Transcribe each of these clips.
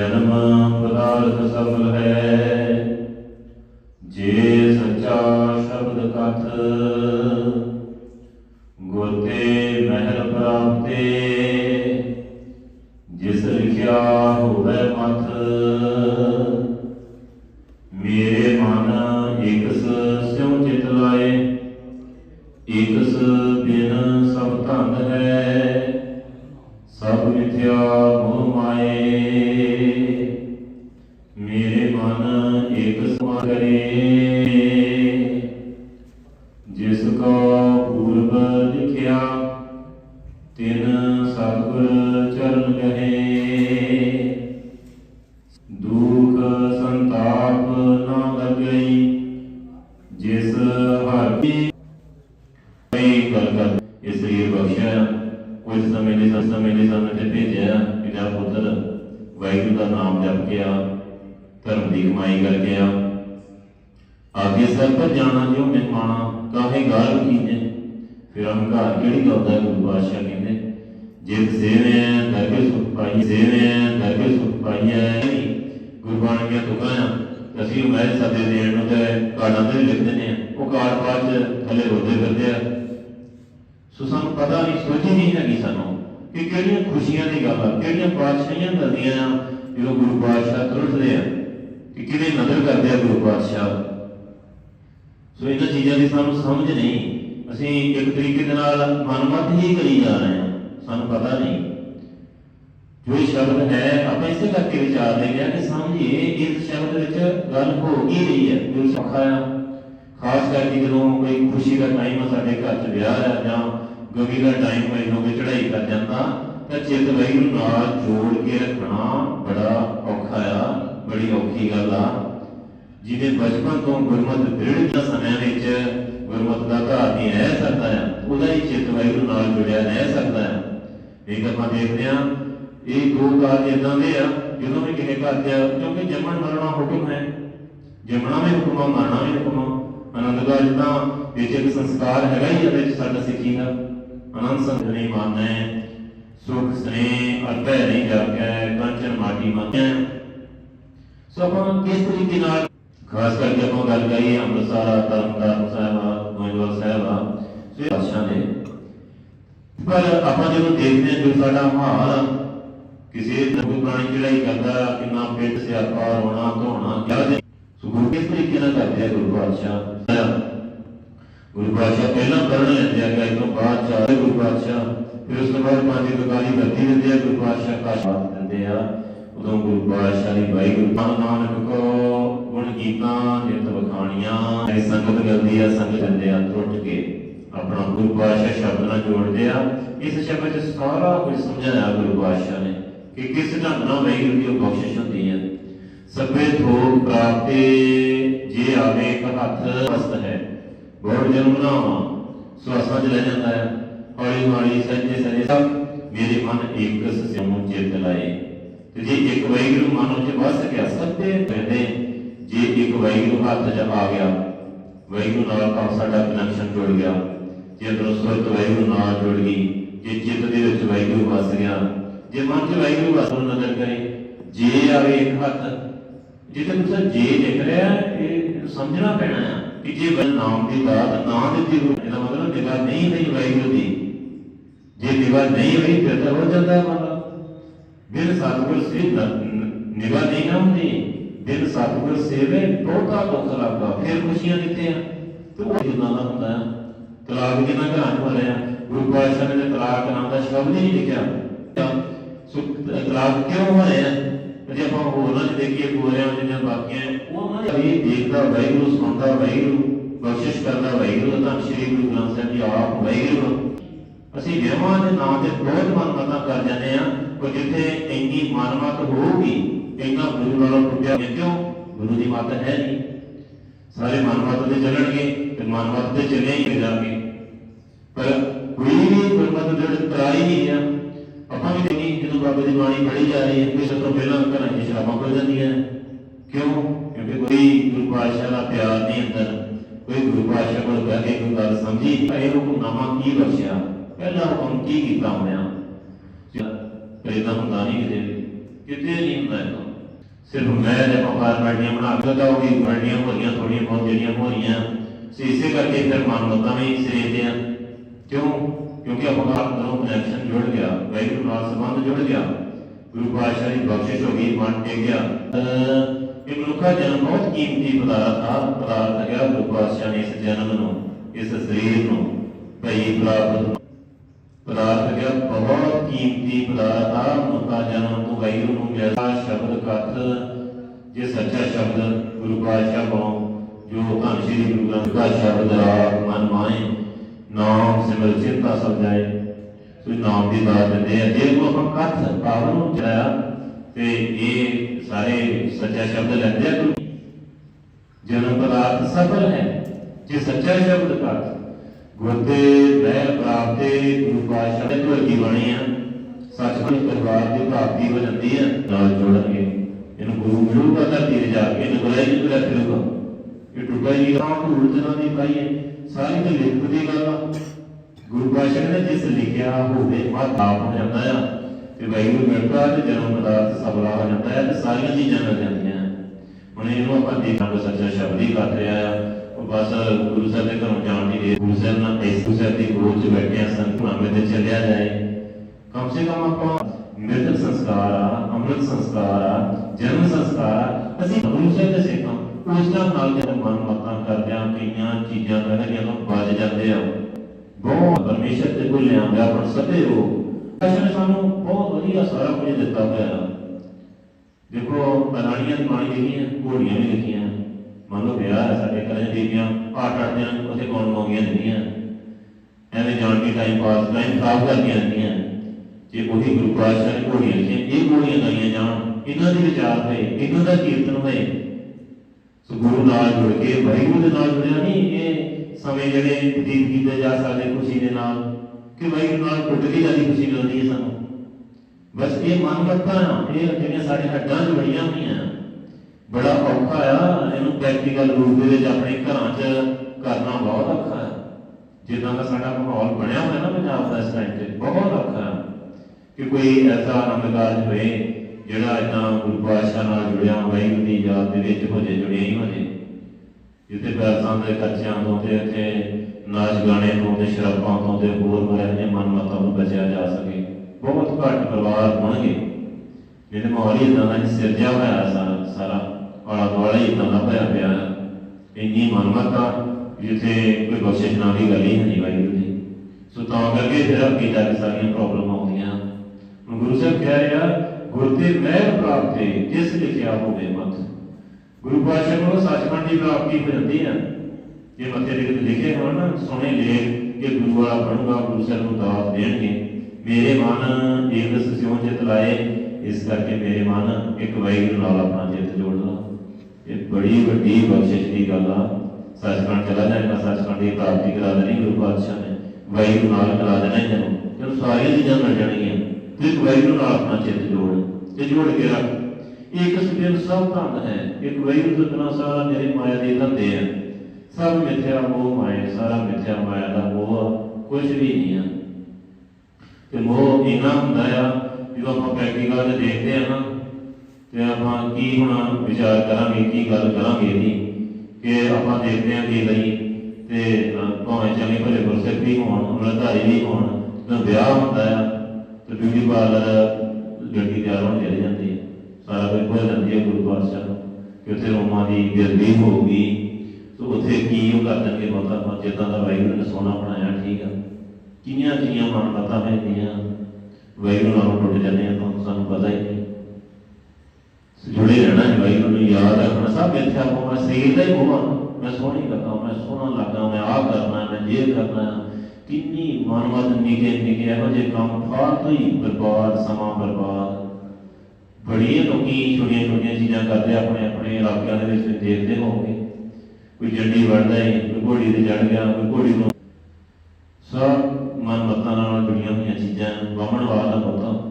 ਜਨਮ ਪਦਾਰਥ ਸਫਲ ਹੈ। ਜੇ ਸੱਚਾ ਸ਼ਬਦ ਕਥ ਗੋਤੇ ਮਹਿਲ ਪ੍ਰਾਪਤੇ, ਜਿਸ ਲਿਖਿਆ ਹੋਵੇ ਮਥ ਸਾਨੂੰ ਪਤਾ ਨਹੀਂ ਹੈਗੀ ਸਾਨੂੰ ਕਿ ਕਿਹੜੀਆਂ ਖੁਸ਼ੀਆਂ ਦੀ ਗੱਲ ਆ, ਕਿਹੜੀਆਂ ਬਾਦਸ਼ਾਹੀਆਂ ਦਰਦੀਆਂ ਆ, ਜਦੋਂ ਗੁਰੂ ਬਾਦਸ਼ਾਹ ਤੁਰਦੇ ਆ, ਕਿ ਕਿਹਦੇ ਨਜ਼ਰ ਕਰਦੇ ਆ ਗੁਰੂ ਬਾਦਸ਼ਾਹ ਸੋ ਇਹਨਾਂ ਚੀਜ਼ਾਂ ਦੀ ਸਾਨੂੰ ਸਮਝ ਨਹੀਂ। ਅਸੀਂ ਇੱਕ ਤਰੀਕੇ ਦੇ ਨਾਲ ਮਨਮਤ ਹੀ ਕਰੀ ਜਾ ਰਹੇ ਹਾਂ, ਸਾਨੂੰ ਪਤਾ ਨਹੀਂ। ਜੋ ਇਹ ਸ਼ਬਦ ਹੈ, ਆਪਾਂ ਇਸੇ ਕਰਕੇ ਵਿਚਾਰਦੇ ਹਾਂ ਕਿ ਸਮਝੀਏ, ਇਸ ਸ਼ਬਦ ਵਿੱਚ ਗੱਲ ਹੋ ਕੀ ਰਹੀ ਹੈ? ਜੋ ਸੌਖਾ ਖਾਸ ਕਰਕੇ ਜਦੋਂ ਕੋਈ ਖੁਸ਼ੀ ਦਾ ਟਾਈਮ ਸਾਡੇ ਘਰ 'ਚ ਵਿਆਹ ਆ ਜਾਂ ਗਵੀ ਦਾ ਟਾਈਮ ਹੋਏ ਲੋਕੇ ਚੜ੍ਹਾਈ ਕਰ ਜਾਂਦਾ। ਤਾਂ ਚਿੱਤ ਵਾਹਿਗੁਰੂ ਨਾਲ ਜੋੜ ਕੇ ਰੱਖਣਾ ਬੜਾ ਔਖਾ ਆ, ਬੜੀ ਔਖੀ ਗੱਲ ਆ। ਜਿਹਦੇ ਬਚਪਨ ਤੋਂ ਗੁਰਮਤ ਦ੍ਰਿੜ੍ਹਤਾ ਸਮਿਆਂ ਵਿੱਚ ਗੁਰਮਤ ਦਾ ਧਾਰਨੀ ਰਹਿ ਸਕਦਾ ਹੈ ਉਹਦਾ ਹੀ ਚਿੱਤ ਵਾਹਿਗੁਰੂ ਨਾਲ ਜੁੜਿਆ ਰਹਿ ਸਕਦਾ ਹੈ ਇਹ ਆਪਾਂ ਦੇਖਦੇ ਹਾਂ। ਇਹ ਦੋ ਕਾਰਜ ਇਦਾਂ ਦੇ ਆ, ਜਦੋਂ ਵੀ ਕਿਸੇ ਘਰ 'ਚ ਕਿਉਂਕਿ ਜੰਮਣ ਮਰਨਾ ਹੁਕਮ ਹੈ। ਜੰਮਣਾ ਵੀ ਹੁਕਮ ਆ, ਮਰਨਾ ਵੀ ਹੁਕਮ ਆ। ਆਨੰਦ ਦਾ ਜਿੱਦਾਂ ਵਿੱਚ ਇੱਕ ਸੰਸਕਾਰ ਹੈਗਾ ਹੀ ਇਹਦੇ ਵਿੱਚ ਸਾਡਾ ਸਿੱਖੀ ਦਾ। ਆਨੰਦ ਸੰਗਣੀ ਮੰਨਣਾ ਹੈ ਸੁਖ ਸਨੇ ਅਰਪੈ ਨਹੀਂ ਜਾਗੈ ਕੰਚਨ ਮਾਟੀ ਮੰਨਿਆ ਸੋ ਆਪਾਂ ਕਿਸ ਤਰੀਕੇ ਨਾਲ ਖਾਸ ਕਰਕੇ ਆਪਾਂ ਗੱਲ ਕਰੀਏ ਅੰਮ੍ਰਿਤਸਰ ਤਰਨਤਾਰਨ ਸਾਹਿਬ ਗੋਇੰਦਵਾਲ ਸਾਹਿਬ ਸੋ ਇਹ ਬਾਦਸ਼ਾਹ ਨੇ ਪਰ ਆਪਾਂ ਜਦੋਂ ਦੇਖਦੇ ਹਾਂ ਜੋ ਸਾਡਾ ਮਾਹੌਲ ਆ, ਕਿਸੇ ਦਾ ਕੋਈ ਪ੍ਰਾਣੀ ਚੜਾਈ ਕਰਦਾ ਕਿੰਨਾ ਪਿੱਟ ਸਿਆਪਾ ਰੋਣਾ ਧੋਣਾ ਕਿਆ ਸੋ ਗੁਰੂ ਕਿਸ ਤਰੀਕੇ ਨਾਲ ਕਰਦੇ ਆ ਗੁਰੂ ਬਾਦਸ਼ਾਹ ਗੁਰੂ ਪਾਤਸ਼ਾਹ ਪਹਿਲਾਂ ਪੜ੍ਹਨ ਲੈਂਦੇ ਆ ਕਿ ਤੋਂ ਬਾਅਦ ਚਾਹੇ ਗੁਰੂ ਬਾਦਸ਼ਾਹ ਫਿਰ ਉਸ ਤੋਂ ਬਾਅਦ ਪੰਜ ਦੁਕਾਨੀ ਵਰਤੀ ਦਿੰਦੇ ਆ, ਗੁਰੂ ਬਾਦਸ਼ਾਹ ਕਾ ਦਿੰਦੇ ਆ। ਉਦੋਂ ਗੁਰੂ ਬਾਦਸ਼ਾਹ ਦੀ ਬਾਈ ਗੁਰੂ ਨਾਨਕ ਕੋ ਗੁਣ ਗੀਤਾਂ ਜਿਤ ਵਖਾਣੀਆਂ, ਇਹ ਸੰਗਤ ਗਲਦੀ ਆ, ਸੰਗਤ ਦਿੰਦੇ ਆ ਟੁੱਟ ਕੇ। ਆਪਣਾ ਗੁਰੂ ਪਾਤਸ਼ਾਹ ਸ਼ਬਦ ਨਾਲ ਜੋੜਦੇ ਆ। ਇਸ ਸ਼ਬਦ ਚ ਸਾਰਾ ਕੁਝ ਸਮਝਾਇਆ ਗੁਰੂ ਪਾਤਸ਼ਾਹ ਨੇ ਕਿ ਕਿਸ ਢੰਗ ਨਾਲ ਵਾਹਿਗੁਰੂ ਦੀ ਉਹ ਬਖਸ਼ਿਸ਼ ਹੁੰਦੀ ਹੈ ਸਭੇ ਥੋਕ ਪ੍ਰਾਪਤੇ, ਜੇ ਆਵੇ ਇੱਕ ਹੱਥ ਹੈ। ਬਹੁਤ ਜਨਮ ਨਾਵਾ ਸਵਾਸਾਂ ਚ ਲੈ ਜਾਂਦਾ ਹੈ। ਹੌਲੀ ਹੌਲੀ ਸੱਜੇ ਸੱਜੇ ਮੇਰੇ ਮਨ ਇੱਕ ਸਿਮੂ ਚਿਤ ਲਾਏ। ਤੇ ਜੇ ਇੱਕ ਵਾਹਿਗੁਰੂ ਮਨ ਵਿੱਚ ਵਸ ਗਿਆ, ਸਭੇ ਕਹਿੰਦੇ, ਜੇ ਇੱਕ ਵਾਹਿਗੁਰੂ ਹੱਥ ਚ ਆ ਗਿਆ, ਵਾਹਿਗੁਰੂ ਨਾਲ ਤਾਂ ਸਾਡਾ ਕਨੈਕਸ਼ਨ ਜੁੜ ਗਿਆ। ਜੇ ਅੰਦਰੋਂ ਸੁਰਤ ਨਾਲ ਜੁੜ ਗਈ, ਜੇ ਚਿੱਤ ਦੇ ਵਿੱਚ ਵਾਹਿਗੁਰੂ ਵਸ ਗਿਆ, ਜੇ ਮਨ 'ਚ ਵਾਹਿਗੁਰੂ ਵਸ ਨੂੰ ਨਜ਼ਰ ਕਰੇ, ਜੇ ਆਵੇ ਇੱਕ ਹੱਥ, ਜਿੱਥੇ ਤੁਸੀਂ ਜੇ ਲਿਖ ਰਿਹਾ, ਇਹ ਸਮਝਣਾ ਪੈਣਾ ਹੈ ਕਿ ਜੇ ਬਲ ਨਾਮ ਦੀ ਦਾਤ ਨਾ ਦਿੱਤੀ ਹੋਈ ਇਹਦਾ ਮਤਲਬ ਨਿਗਾਹ ਨਹੀਂ ਹੋਈ ਵਾਹਿਗੁਰੂ ਦੀ। ਜੇ ਨਿਗਾਹ ਨਹੀਂ ਹੋਈ ਫਿਰ ਤਾਂ ਹੋ ਜਾਂਦਾ ਹੈ ਮਤਲਬ ਸਤਿਗੁਰ ਸੇ ਨਿਗਾਹ ਨਹੀਂ ਨਾ ਹੁੰਦੀ। ਬਿਨ ਸਤਿਗੁਰ ਸੇਵੇ, ਬਹੁਤਾ ਦੁੱਖ ਲੱਗਾ ਫਿਰ ਖੁਸ਼ੀਆਂ ਦਿੱਤੀਆਂ ਆ? ਤੇ ਉਹ ਜਿੰਨਾ ਦਾ ਹੁੰਦਾ ਤਲਾਕ ਜਿੰਨਾ ਘਰਾਂ ਚ ਹੋਇਆ ਗੁਰੂ ਪਾਤਸ਼ਾਹ ਨੇ ਤਲਾਕ ਨਾਮ ਦਾ ਸ਼ਬਦ ਹੀ ਨਹੀਂ ਲਿਖਿਆ। ਤਲਾਕ ਕਿਉਂ ਹੋਇਆ? ਜੇ ਆਪਾਂ ਹੋਰਾਂ ਚ ਦੇਖੀਏ ਗੋਰਿਆਂ ਜਿਹੜੀਆਂ ਬਾਕੀਆਂ ਉਹਨਾਂ ਦੇ ਵੀ ਦੇਖਦਾ ਵਾਹਿਗੁਰੂ, ਸੁਣਦਾ ਵਾਹਿਗੁਰੂ, ਬਖਸ਼ਿਸ਼ ਕਰਦਾ ਵਾਹਿਗੁਰੂ, ਤਾਂ ਸ਼੍ਰੀ ਗੁਰੂ ਗ੍ਰੰਥ ਸਾਹਿਬ ਜੀ ਆਪ ਵਾਹਿਗੁਰੂ। ਅਸੀਂ ਵਿਆਹਾਂ ਦੇ ਨਾਂ ਤੇ ਬਹੁਤ ਮਨਮਤਾਂ ਕਰ ਜਾਂਦੇ ਆ ਪਰ ਜਿੱਥੇ ਇੰਨੀ ਮਨਮਤ ਹੋਊਗੀ, ਇੰਨਾ ਗੁਰੂ ਨਾਲੋਂ ਟੁੱਟਿਆ ਕਿਉਂ? ਗੁਰੂ ਦੀ ਮੱਤ ਹੈ ਨਹੀਂ। ਸਾਰੇ ਮਨਮਤ ਤੇ ਚੱਲਣਗੇ ਤੇ ਮਨਮਤ ਤੇ ਚਲੇ ਹੀ ਜਾਣਗੇ ਪਰ ਕੋਈ ਵੀ ਗੁਰਮਤ ਜਿਹੜੇ ਤਰਾਈ ਨਹੀਂ ਆ, ਆਪਾਂ ਵੀ ਜਦੋਂ ਬਾਬੇ ਦੀ ਬਾਣੀ ਪੜ੍ਹੀ ਜਾ ਰਹੀ ਹੈ ਕਿਸੇ ਤੋਂ ਪਹਿਲਾਂ ਘਰਾਂ 'ਚ ਸ਼ਰਾਬਾਂ ਖੁੱਲ ਜਾਂਦੀਆਂ ਕਿਉਂ? ਕਿਉਂਕਿ ਕੋਈ ਗੁਰੂ ਪਾਤਸ਼ਾਹ ਦਾ ਪਿਆਰ ਨਹੀਂ ਅੰਦਰ ਕੋਈ ਗੁਰੂ ਪਾਤਸ਼ਾਹ ਕੋਲ ਬਹਿ ਕੇ ਕੋਈ ਗੱਲ ਸਮਝੀ ਇਹ ਹੁਕਮਨਾਮਾ ਕੀ ਬਖਸ਼ਿਆ? ਪਹਿਲਾ ਹੁਕਮ ਕੀ ਕੀਤਾ ਹੋਇਆ ਪਹਿਲਾਂ ਹੁੰਦਾ ਨਹੀਂ ਕਿਤੇ ਕਿਤੇ ਨਹੀਂ ਹੁੰਦਾ ਇਹ ਸਿਰਫ ਮੈਂ ਜੇ ਆਪਾਂ ਫਾਰਮੈਟੀਆਂ ਬਣਾ ਕੇ ਤਾਂ ਉਹ ਵੀ ਬਣਨੀਆਂ ਹੋ ਥੋੜੀਆਂ ਬਹੁਤ ਜਿਹੜੀਆਂ ਹੋ ਰਹੀਆਂ ਇਸੇ ਕਰਕੇ ਫਿਰ ਮਾਨਵਤਾ ਵੀ ਸਿਰੇ ਤੇ ਆ ਕਿਉਂ? ਕਿਉਂਕਿ ਆਪਣਾ ਅੰਦਰੋਂ ਕਨੈਕਸ਼ਨ ਜੁੜ ਗਿਆ ਵੈਗੁਰੂ ਨਾਲ ਸੰਬੰਧ ਜੁੜ ਗਿਆ, ਗੁਰੂ ਪਾਤਸ਼ਾਹ ਦੀ ਬਖਸ਼ਿਸ਼ ਹੋ ਗਈ, ਮਨ ਟਿਕ ਗਿਆ। ਇਹ ਮਨੁੱਖਾ ਜਨਮ ਬਹੁਤ ਕੀਮਤੀ ਪਦਾਰਥ ਆ, ਪਦਾਰਥ ਗਿਆ ਗੁਰੂ ਪਾਤਸ਼ਾਹ ਨੇ ਇਸ ਜਨਮ ਨੂੰ, ਇਸ ਸਰੀਰ ਨੂੰ, ਭਈ ਪ੍ਰਾਪਤ ਪਦਾਰਥ ਗਿਆ ਬਹੁਤ ਕੀਮਤੀ ਪਦਾਰਥ ਆ ਮਨੁੱਖਾ ਜਨਮ ਤੋਂ ਵੈਗੁਰੂ ਨੂੰ ਮਿਲਿਆ। ਸ਼ਬਦ ਕਥ, ਜੇ ਸੱਚਾ ਸ਼ਬਦ ਗੁਰੂ ਪਾਤਸ਼ਾਹ ਕੋਲੋਂ ਜੋ ਧੰਨ ਸ਼੍ਰੀ ਗੁਰੂ ਗ੍ਰੰਥ ਦਾ ਸ਼ਬਦ ਆ ਮਨ ਮਾਏ ਨਾਮ ਸਿਮਰ ਚਿੰਤਾ ਸਭ ਜਾਏ ਸੋ ਨਾਮ ਦੀ ਦਾਤ ਦਿੰਦੇ ਆ ਜੇ ਕੋ ਆਪਾਂ ਕਥ ਪਾਵਨ ਨੂੰ ਚਲਾਇਆ ਤੇ ਇਹ ਸਾਰੇ ਸੱਚਾ ਸ਼ਬਦ ਲੈਂਦੇ ਆ ਗੁਰੂ ਜਨਮ ਪਦਾਰਥ ਸਫਲ ਹੈ ਜੇ ਸੱਚਾ ਸ਼ਬਦ ਕਥ ਗੁਰਦੇ ਮਹਿਲ ਪ੍ਰਾਪਤੇ ਗੁਰੂ ਪਾਤਸ਼ਾਹ ਦੇ ਢੋਲਕੀ ਬਾਣੀ ਆ ਸੱਚਖੰਡ ਪਰਿਵਾਰ ਦੀ ਪ੍ਰਾਪਤੀ ਹੋ ਜਾਂਦੀ ਹੈ ਨਾਲ ਜੋੜਨਗੇ ਇਹਨੂੰ ਗੁਰੂ ਮਿਲੂਗਾ ਤਾਂ ਤੀਰ ਜਾ ਕੇ ਇਹਨੂੰ ਬੁਲਾਈ ਨਹੀਂ ਤੁਰਿਆ ਫਿਰੂਗਾ ਇਹ ਟੁੱਟਾ ਹੀ ਨਾ ਧੂੜ ਜਨਾਂ ਦੀ ਪਾਈ ਹੈ ਸਾਰੀ ਤੇ ਲਿਖਤ ਦੀ ਗੱਲ ਆ। ਗੁਰੂ ਪਾਤਸ਼ਾਹ ਨੇ ਜਿਸ ਲਿਖਿਆ ਹੋਵੇ ਮਤ ਆਪ ਹੋ ਜਾਂਦਾ ਆ। ਤੇ ਵੈਗੁਰੂ ਮਿਲਦਾ ਤੇ ਜਨਮ ਪਦਾਰਥ ਸਬਲਾ ਹੋ ਜਾਂਦਾ ਹੈ ਤੇ ਸਾਰੀਆਂ ਚੀਜ਼ਾਂ ਮਿਲ ਜਾਂਦੀਆਂ ਹੁਣ ਇਹਨੂੰ ਆਪਾਂ ਦੇਖਾਂਗੇ ਸੱਚਾ ਸ਼ਬਦ ਹੀ ਕਰ ਰਿਹਾ ਆ। ਉਹ ਬਸ ਗੁਰੂ ਸਾਹਿਬ ਦੇ ਘਰੋਂ ਜਾਣ ਦੀ ਦੇ ਗੁਰੂ ਸਾਹਿਬ ਨਾਲ ਇਸ ਗੁਰੂ ਸਾਹਿਬ ਦੀ ਗੋਦ 'ਚ ਬੈਠੇ ਸੰਤ ਨਾਮੇ ਤੇ ਚੱਲਿਆ ਜਾਏ। ਕਮ ਸੇ ਕਮ ਆਪਾਂ ਮ੍ਰਿਤਕ ਸੰਸਕਾਰ ਆ, ਅੰਮ੍ਰਿਤ ਸੰਸਕਾਰ ਆ, ਜਨਮ ਸੰਸਕਾਰ ਅਸੀਂ ਗੁਰੂ ਸਾਹਿਬ ਦੇ ਸਿੱਖਾਂ ਉਸ ਦਾ ਨਾਲ ਜਦੋਂ ਮਨ ਮਤਾਂ ਕਰਦੇ ਕਈਆਂ ਚੀਜ਼ਾਂ ਦਾ ਜਿਹੜੀਆਂ ਤੋਂ ਬਚ ਜਾਂਦੇ ਆ। ਬਹੁਤ ਪਰਮੇਸ਼ਰ ਤੇ ਭੁੱਲਿਆ ਹੋਇਆ ਪਰ ਸਤੇ ਹੋ ਨੇ ਸਾਨੂੰ ਬਹੁਤ ਵਧੀਆ ਸਾਰਾ ਕੁਝ ਦਿੱਤਾ ਹੋਇਆ ਦੇਖੋ ਬਨਾਣੀਆਂ ਦੀ ਬਾਣੀ ਲਿਖੀਆਂ ਘੋੜੀਆਂ ਵੀ ਲਿਖੀਆਂ। ਮੰਨ ਲਓ ਵਿਆਹ ਹੈ ਸਾਡੇ ਘਰੇ ਬੀਬੀਆਂ ਆਠ ਅੱਠ ਦਿਨ ਉੱਥੇ ਕੌਣ ਮੰਗੀਆਂ ਦਿੰਦੀਆਂ ਐਵੇਂ ਜਾਣ ਕੇ ਟਾਈਮ ਪਾਸ ਟਾਈਮ ਖਰਾਬ ਕਰਦੀਆਂ ਰਹਿੰਦੀਆਂ। ਜੇ ਉਹੀ ਗੁਰੂ ਪਾਤਸ਼ਾਹ ਨੇ ਘੋੜੀਆਂ ਲਿਖੀਆਂ, ਇਹ ਘੋੜੀਆਂ ਗਾਈਆਂ ਜਾਣ, ਇਹਨਾਂ ਦੇ ਵਿਚਾਰ ਹੋਏ, ਇਹਨਾਂ ਦਾ ਕੀਰਤਨ ਹੋਏ। ਗੁਰੂ ਨਾਲ ਜੁੜ ਕੇ ਵਾਹਿਗੁਰੂ ਦੇ ਨਾਲ ਜੁੜਿਆ ਨਹੀਂ ਇਹ ਸਮੇਂ ਜਿਹੜੇ ਬਤੀਤ ਕੀਤੇ ਜਾ ਸਕਦੇ ਖੁਸ਼ੀ ਦੇ ਨਾਲ ਕਿ ਵਾਹਿਗੁਰੂ ਨਾਲ ਟੁੱਟ ਕੇ ਜਾਂਦੀ ਖੁਸ਼ੀ ਮਿਲਦੀ ਹੈ ਸਾਨੂੰ। ਬਸ ਇਹ ਮਨਮੱਤਾ ਆ ਇਹ ਜਿਹੜੀਆਂ ਸਾਡੇ ਹੱਡਾਂ 'ਚ ਬੜੀਆਂ ਹੋਈਆਂ। ਬੜਾ ਔਖਾ ਆ ਇਹਨੂੰ ਪ੍ਰੈਕਟੀਕਲ ਰੂਪ ਦੇ ਵਿੱਚ ਆਪਣੇ ਘਰਾਂ 'ਚ ਕਰਨਾ ਬਹੁਤ ਔਖਾ ਹੈ ਜਿੱਦਾਂ ਦਾ ਸਾਡਾ ਮਾਹੌਲ ਬਣਿਆ ਹੋਇਆ ਨਾ ਪੰਜਾਬ ਦਾ ਇਸ ਟਾਈਮ ਤੇ ਬਹੁਤ ਔਖਾ ਹੈ ਕਿ ਕੋਈ ਐਸਾ ਆਨੰਦ ਕਾਰਜ ਹੋਏ ਜਿਹੜਾ ਇਦਾਂ ਗੁਰੂ ਪਾਤਸ਼ਾਹ ਨਾਲ ਜੁੜਿਆ ਵਾਹਿਗੁਰੂ ਦੀ ਯਾਦ ਦੇ ਵਿੱਚ ਹੋ ਜੇ ਜੁੜਿਆ ਹੀ ਹੋ ਜੇ ਜਿੱਥੇ ਪੈਸਾਂ ਦੇ ਖਰਚਿਆਂ ਤੋਂ ਤੇ ਇੱਥੇ ਨਾਚ ਗਾਣੇ ਤੋਂ ਤੇ ਸ਼ਰਾਬਾਂ ਤੋਂ ਤੇ ਹੋਰ ਬੜਿਆਂ ਦੇ ਮਨ ਮਤਾਂ ਤੋਂ ਬਚਿਆ ਜਾ ਸਕੇ। ਬਹੁਤ ਘੱਟ ਪਰਿਵਾਰ ਹੋਣਗੇ। ਜਿਹਦੇ ਮਾਹੌਲ ਇਦਾਂ ਦਾ ਸਿਰਜਿਆ ਹੋਇਆ ਸਾਰਾ ਸਾਰਾ ਆਲਾ ਦੁਆਲਾ ਹੀ ਇਦਾਂ ਦਾ ਭਰਿਆ ਪਿਆ। ਹੈ ਇੰਨੀ ਮਨਮਤਾ, ਜਿੱਥੇ ਕੋਈ ਬਖਸ਼ਿਸ਼ ਨਾ ਦੀ ਗੱਲ ਹੀ ਨਹੀਂ ਵਾਹਿਗੁਰੂ ਦੀ। ਸੋ ਤਾਂ ਕਰਕੇ ਫਿਰ ਅੱਗੇ ਜਾ ਕੇ ਸਾਰੀਆਂ ਪ੍ਰੋਬਲਮ ਆਉਂਦੀਆਂ। ਹੁਣ ਗੁਰੂ ਸਾਹਿਬ ਕਹਿ ਰਿਹਾ ਗੁਰ ਤੇ ਮਹਿਰ ਪ੍ਰਾਪਤੇ, ਜਿਸ ਲਿਖਿਆ ਹੋਵੇ ਮਤ। ਗੁਰੂ ਪਾਤਸ਼ਾਹ ਕੋਲ ਸੱਚਖੰਡ ਦੀ ਪ੍ਰਾਪਤੀ ਹੋ ਜਾਂਦੀ ਹੈ ਜੇ ਮੱਥੇ ਦੇ ਉੱਤੇ ਲਿਖੇ ਹੋਣ ਨਾ, ਸੋਹਣੇ ਲੇਖ ਕਿ ਗੁਰੂ ਵਾਲਾ ਬਣੂਗਾ, ਗੁਰੂ ਸਾਹਿਬ ਨੂੰ ਦਾਤ ਦੇਣਗੇ। ਮੇਰੇ ਮਨ ਇੱਕ ਸਿਉਂ ਚਿਤ ਲਾਏ, ਇਸ ਕਰਕੇ ਮੇਰੇ ਮਨ ਇੱਕ ਵਾਹਿਗੁਰੂ ਨਾਲ ਆਪਣਾ ਚਿੱਤ ਜੋੜਨਾ ਇਹ ਬੜੀ ਵੱਡੀ ਬਖਸ਼ਿਸ਼ ਦੀ ਗੱਲ ਆ। ਸੱਚਖੰਡ ਚਲਾ ਜਾਏਗਾ ਸੱਚਖੰਡ ਦੀ ਪ੍ਰਾਪਤੀ ਕਰਾ ਦੇਣੀ ਗੁਰੂ ਪਾਤਸ਼ਾਹ ਨੇ। ਵਾਹਿਗੁਰੂ ਨਾਲ ਕਰਾ ਦੇਣਾ ਜਦੋਂ ਸਾਰੀਆਂ ਚੀਜ਼ਾਂ ਮਿਲ ਜਾਣਗੀਆਂ। ਤੇ ਵਾਹਿਗੁਰੂ ਨਾਲ ਆਪਣਾ ਚਿੱਤ ਜੋੜ ਤੇ ਜੋੜ ਕੇ ਇੱਕ ਸੁਖੇਨ ਸਭ ਧੰਨ ਹੈ, ਇੱਕ ਵਾਹਿਗੁਰੂ ਤੋਂ ਸਾਰਾ ਮੇਰੇ ਮਾਇਆ ਦੇ ਧੰਦੇ ਆ ਸਭ ਮਿੱਥਿਆ ਮੋਹ ਮਾਇਆ, ਸਾਰਾ ਮਿੱਥਿਆ ਮਾਇਆ ਦਾ ਮੋਹ ਕੁਝ ਵੀ ਨਹੀਂ ਆ। ਤੇ ਮੋਹ ਇਨਾ ਹੁੰਦਾ ਆ, ਜਦੋਂ ਆਪਾਂ ਪ੍ਰੈਕਟੀਕਲ ਤੇ ਦੇਖਦੇ ਆ ਨਾ, ਤੇ ਆਪਾਂ ਕੀ ਹੁਣ ਵਿਚਾਰ ਕਰਾਂਗੇ, ਕੀ ਗੱਲ ਕਰਾਂਗੇ ਨਹੀਂ ਕਿ ਆਪਾਂ ਦੇਖਦੇ ਆ ਕਿ ਲਈ ਤੇ ਭਾਵੇਂ ਚੰਗੇ ਭਲੇ ਗੁਰਸਿੱਖ ਵੀ ਹੋਣ ਅਮਰਧਾਰੀ ਵੀ ਹੋਣ, ਜਦੋਂ ਵਿਆਹ ਹੁੰਦਾ ਆ, ਤੇ ਬਿਊਟੀ ਪਾਰਲਰ ਲੜਕੀ ਤਿਆਰ ਹੋਣ ਚਲੀ ਜਾਂਦੀ ਹੈ। ਸਾਰਾ ਕੁਝ ਭੁੱਲ ਜਾਂਦੀ ਹੈ ਗੁਰੂ ਪਾਤਸ਼ਾਹ ਨੂੰ ਕਿ ਉੱਥੇ ਰੋਮਾਂ ਦੀ ਗਿਰਵੀ ਹੋਊਗੀ ਸੋ ਉੱਥੇ ਕੀ ਉਹ ਕਰ ਦੇਣਗੇ ਬਹੁਤਾ ਆਪਾਂ ਜਿੱਦਾਂ ਦਾ ਵਾਹਿਗੁਰੂ ਨੇ ਸੋਨਾ ਬਣਾਇਆ, ਠੀਕ ਆ। ਕਿੰਨੀਆਂ ਚੀਜ਼ਾਂ ਮਨ ਪਤਾ ਪੈਂਦੀਆਂ ਵਾਹਿਗੁਰੂ ਨਾਲੋਂ ਟੁੱਟ ਜਾਂਦੇ ਆ ਤਾਂ ਸਾਨੂੰ ਪਤਾ ਹੀ ਨਹੀਂ ਜੁੜੇ ਰਹਿਣਾ ਹੈ ਵਾਹਿਗੁਰੂ ਨੂੰ, ਯਾਦ ਰੱਖਣਾ। ਸਭ ਇੱਥੇ ਆਪਾਂ ਮੈਂ ਸਰੀਰ ਦਾ ਹੀ ਹੋਵਾਂ ਮੈਂ ਸੋਹਣੀ ਲੱਗਾ, ਮੈਂ ਸੋਹਣਾ ਲੱਗਾ, ਮੈਂ ਆਹ ਕਰਨਾ, ਮੈਂ ਜੇ ਕਰਨਾ। ਕਿੰਨੀ ਮਨਮਤ ਨਿਗੇ ਨਿਗੇ ਇਹੋ ਜਿਹੇ ਕੰਮ ਫਾਲਤੂ ਹੀ ਬਰਬਾਦ ਸਮਾਂ ਬਰਬਾਦ ਬੜੀਆਂ ਲੋਕੀ ਛੋਟੀਆਂ ਛੋਟੀਆਂ ਚੀਜ਼ਾਂ ਕਰਦੇ ਆ ਆਪਣੇ ਆਪਣੇ ਇਲਾਕਿਆਂ ਦੇ ਵਿੱਚ ਤੁਸੀਂ ਦੇਖਦੇ ਹੋਵੋਗੇ ਕੋਈ ਜੰਡੀ ਵੜਦਾ ਹੈ ਕੋਈ ਘੋੜੀ ਤੇ ਚੜ ਗਿਆ ਕੋਈ ਘੋੜੀ ਨੂੰ ਸਭ ਮਨ ਮਤਾਂ ਨਾਲ ਜੁੜੀਆਂ ਹੋਈਆਂ ਚੀਜ਼ਾਂ ਬਾਹਮਣ ਵਾਲਾ ਦਾ ਪੁੱਤ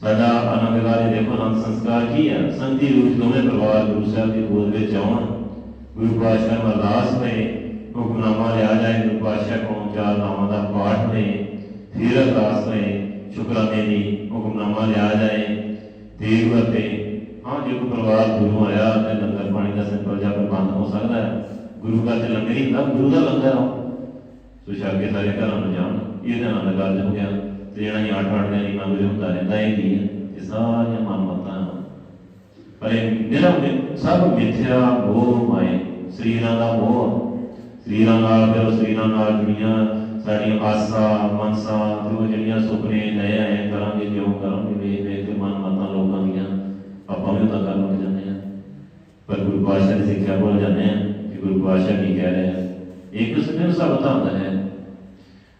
ਸਾਡਾ ਆਨੰਦਗਾਰੀ ਦੇਖੋ ਆਨੰਦ ਸੰਸਕਾਰ ਕੀ ਹੈ ਸੰਤੀ ਰੂਪ ਦੋਵੇਂ ਪਰਿਵਾਰ ਗੁਰੂ ਸਾਹਿਬ ਦੀ ਗੋਦ ਵਿੱਚ ਆਉਣ ਗੁਰੂ ਪਾਤਸ਼ਾਹ ਨੂੰ ਅਰਦਾਸ ਹੋਏ ਹੁਕਮਨਾਮਾ ਲਿਆ ਜਾਏ, ਗੁਰੂ ਪਾਤਸ਼ਾਹ ਕੋਲੋਂ ਚਾਰ ਨਾਮਾਂ ਦਾ ਪਾਠ ਹੋਏ ਫਿਰ ਅਰਦਾਸ ਹੋਏ, ਸ਼ੁਕਰਾਨੇ ਦੀ ਹੁਕਮਨਾਮਾ ਲਿਆ ਜਾਏ ਦੇਵ ਅਤੇ ਹਾਂ, ਜੇ ਕੋਈ ਪਰਿਵਾਰ ਦੂਰੋਂ ਆਇਆ ਤੇ ਲੰਗਰ ਪਾਣੀ ਦਾ ਸਿੰਪਲ ਜਿਹਾ ਪ੍ਰਬੰਧ ਹੋ ਸਕਦਾ ਹੈ। ਗੁਰੂ ਘਰ ਤੇ ਲੰਗਰ ਹੀ ਹੁੰਦਾ, ਗੁਰੂ ਦਾ ਲੰਗਰ ਆ। ਸੋ ਛੱਡ ਸਾਰੇ ਘਰਾਂ ਨੂੰ ਜਾਣ, ਇਹ ਤਾਂ ਆਨੰਦ ਹੋ ਗਿਆ। ਤੇ ਜਿਹੜਾ ਇਹ ਅੱਠ ਅੱਠ ਦਿਨ ਇਮਾਮ ਗੁਰੂ ਹੁੰਦਾ ਰਹਿੰਦਾ, ਇਹ ਕੀ ਹੈ ਇਹ ਸਾਰੀਆਂ ਮਨਮਤਾਂ ਪਰ ਇਹ ਮੇਰਾ ਸਭ ਮਿੱਥਿਆ ਮੋਹ ਮਾਏ, ਸਰੀਰਾਂ ਦਾ ਮੋਹ ਸਰੀਰਾਂ ਨਾਲ ਫਿਰ ਉਹ ਸਰੀਰਾਂ ਨਾਲ ਜੁੜੀਆਂ, ਸਾਡੀਆਂ ਆਸਾਂ ਮਨਸਾਂ, ਜੋ ਜਿਹੜੀਆਂ ਸੁਪਨੇ ਲੈ ਆਏ ਕਰਾਂਗੇ ਜਿਉਂ ਕਰਾਂਗੇ, ਵੇਖ ਵੇਖ ਕੇ ਮਨ ਮਤਾਂ ਲੋਕਾਂ ਦੀਆਂ, ਆਪਾਂ ਵੀ ਤਾਂ ਕਰਨ ਲੱਗ ਜਾਂਦੇ ਆ ਪਰ ਗੁਰੂ ਪਾਤਸ਼ਾਹ ਦੀ ਸਿੱਖਿਆ ਭੁੱਲ ਜਾਂਦੇ ਆ ਕਿ ਗੁਰੂ ਪਾਤਸ਼ਾਹ ਕੀ ਕਹਿ ਰਹੇ ਆ। ਇੱਕ ਕਿਸਮ ਦਾ ਸਭ ਤਾਂ ਹੁੰਦਾ ਹੈ।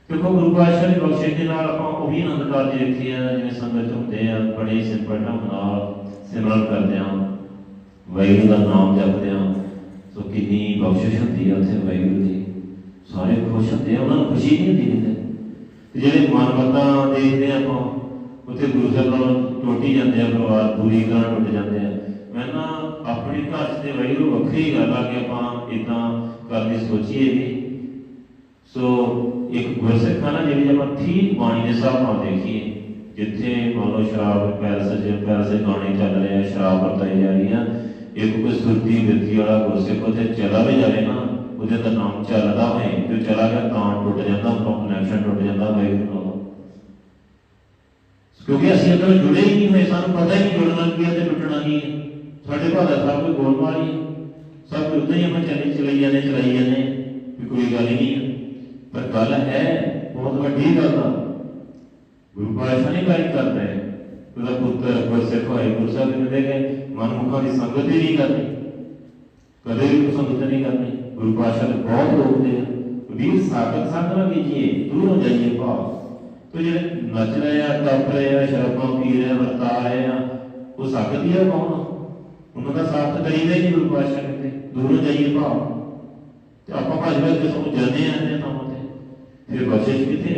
ਕਿਉਂਕਿ ਗੁਰੂ ਪਾਤਸ਼ਾਹ ਦੀ ਬਖਸ਼ਿਸ਼ ਦੇ ਨਾਲ ਆਪਾਂ ਉਹ ਵੀ ਆਨੰਦ ਕਾਰਜ ਦੇਖੇ ਆ, ਜਿਵੇਂ ਸੰਗਤ ਹੁੰਦੇ ਆ, ਬੜੇ ਸਿੰਪਲ ਨਾਲ, ਸਿਮਰਨ ਕਰਦੇ ਆ ਵਾਹਿਗੁਰੂ ਦਾ ਨਾਮ ਜਪਦੇ ਆ ਸੋ ਕਿੰਨੀ ਬਖਸ਼ਿਸ਼ ਹੁੰਦੀ ਹੈ ਉੱਥੇ ਵਾਹਿਗੁਰੂ ਦੀ। ਸਾਰੇ ਖੁਸ਼ ਹੁੰਦੇ ਆ, ਉਹਨਾਂ ਨੂੰ ਖੁਸ਼ੀ ਨਹੀਂ ਹੁੰਦੀ ਕਿਤੇ। ਤੇ ਜਿਹੜੇ ਮਨਮਤਾਂ ਦੇਖਦੇ ਆਪਾਂ, ਉੱਥੇ ਗੁਰੂ ਸਾਹਿਬ ਨਾਲ ਟੁੱਟੀ ਜਾਂਦੇ ਆ, ਪਰਿਵਾਰ ਪੂਰੀ ਤਰ੍ਹਾਂ ਟੁੱਟ ਜਾਂਦੇ ਆ। ਮੈਂ ਨਾ ਆਪਣੇ ਘਰ 'ਚ ਵਾਹਿਗੁਰੂ ਵੱਖਰੀ ਗੱਲ ਆ ਕਿ ਆਪਾਂ ਇਦਾਂ ਕਰਨੀ ਸੋਚੀਏ ਵੀ। ਸੋ ਇੱਕ ਗੁਰਸਿੱਖ ਆ ਨਾ ਜਿਹੜੀ ਆਪਾਂ ਠੀਕ ਬਾਣੀ ਦੇ ਹਿਸਾਬ ਨਾਲ ਦੇਖੀਏ, ਜਿੱਥੇ ਮੰਨ ਲਓ ਸ਼ਰਾਬ ਪੈਰਸ ਜੇ ਪੈਰਸ ਦੇ ਗਾਣੇ ਚੱਲ ਰਹੇ ਆ, ਸ਼ਰਾਬ ਵਰਤਾਈ ਜਾ ਰਹੀ ਆ ਇੱਕ ਕੋਈ ਸੁਰਤੀ ਬਿਰਤੀ ਵਾਲਾ ਗੁਰਸਿੱਖ ਉੱਥੇ ਚਲਾ ਵੀ ਜਾਵੇ ਨਾ ਉਹਦੇ ਦਾ ਨਾਮ ਚੱਲਦਾ ਹੋਏ ਤੇ ਉਹ ਚਲਾ ਗਿਆ ਤਾਂ ਟੁੱਟ ਜਾਂਦਾ ਉਹਦਾ ਕਨੈਕਸ਼ਨ ਟੁੱਟ ਜਾਂਦਾ ਵਾਹਿਗੁਰੂ ਨਾਲ ਕਿਉਂਕਿ ਅਸੀਂ ਅੰਦਰ ਜੁੜੇ ਹੀ ਨਹੀਂ ਹੋਏ ਸਾਨੂੰ ਪਤਾ ਹੀ ਨਹੀਂ ਜੁੜਨਾ ਕੀ ਹੈ ਤੇ ਟੁੱਟਣਾ ਕੀ ਹੈ। ਸਾਡੇ ਭਾਦਾ ਸਭ ਕੋਈ ਗੋਲਮਾਲ ਹੀ ਹੈ। ਸਭ ਕੁਝ ਉਦਾਂ ਹੀ ਆਪਾਂ ਚੱਲੀ ਚਲਾਈ ਜਾਂਦੇ ਚਲਾਈ ਜਾਂਦੇ ਹਾਂ, ਵੀ ਕੋਈ ਗੱਲ ਹੀ ਨਹੀਂ ਹੈ। ਪਰ ਗੱਲ ਹੈ ਬਹੁਤ ਵੱਡੀ ਗੱਲ ਆ। ਗੁਰੂ ਪਾਤਸ਼ਾਹ ਨਹੀਂ ਗੱਲ ਕਰ ਰਹੇ ਉਹਦਾ ਪੁੱਤਰ ਕੋਈ ਸਿੱਖ ਹੋਏ ਗੁਰੂ ਸਾਹਿਬ ਨੇ ਦੇ ਗਏ। ਮਨਮੁਖਾਂ ਦੀ ਸੰਗਤ ਹੀ ਨਹੀਂ ਕਰਨੀ ਕਦੇ ਵੀ ਕੋਈ ਸੰਗਤ ਨਹੀਂ ਕਰਨੀ ਗੁਰੂ ਪਾਤਸ਼ਾਹ ਨੇ ਬਹੁਤ ਰੋਕਦੇ ਆ ਵੀਰ ਸਾਖਤ ਸੰਗ ਨਾ ਕੀਜੀਏ ਦੂਰ ਹੋ ਜਾਈਏ ਭਾਵ ਤੇ ਜਿਹੜੇ ਨੱਚ ਰਹੇ ਆ ਟੱਪ ਰਹੇ ਆ ਸ਼ਰਾਬਾਂ ਪੀ ਰਹੇ ਆ ਵਰਤਾ ਰਹੇ ਆ ਉਹ ਸਾਖਤ ਹੀ ਆ ਕੌਣ ਉਹਨਾਂ ਦਾ ਸਾਥ ਤਾਂ ਕਰੀਦਾ ਹੀ ਨਹੀਂ ਗੁਰੂ ਪਾਤਸ਼ਾਹ ਕਹਿੰਦੇ ਦੂਰ ਹੋ ਜਾਈਏ ਭਾਵ ਤੇ ਆਪਾਂ ਭੱਜ ਭੱਜ ਕੇ ਸਭ ਜਾਂਦੇ ਆਂ ਨੇ ਤਾਂ ਤੇ ਫਿਰ ਬਖਸ਼ਿਸ਼ ਕਿੱਥੇ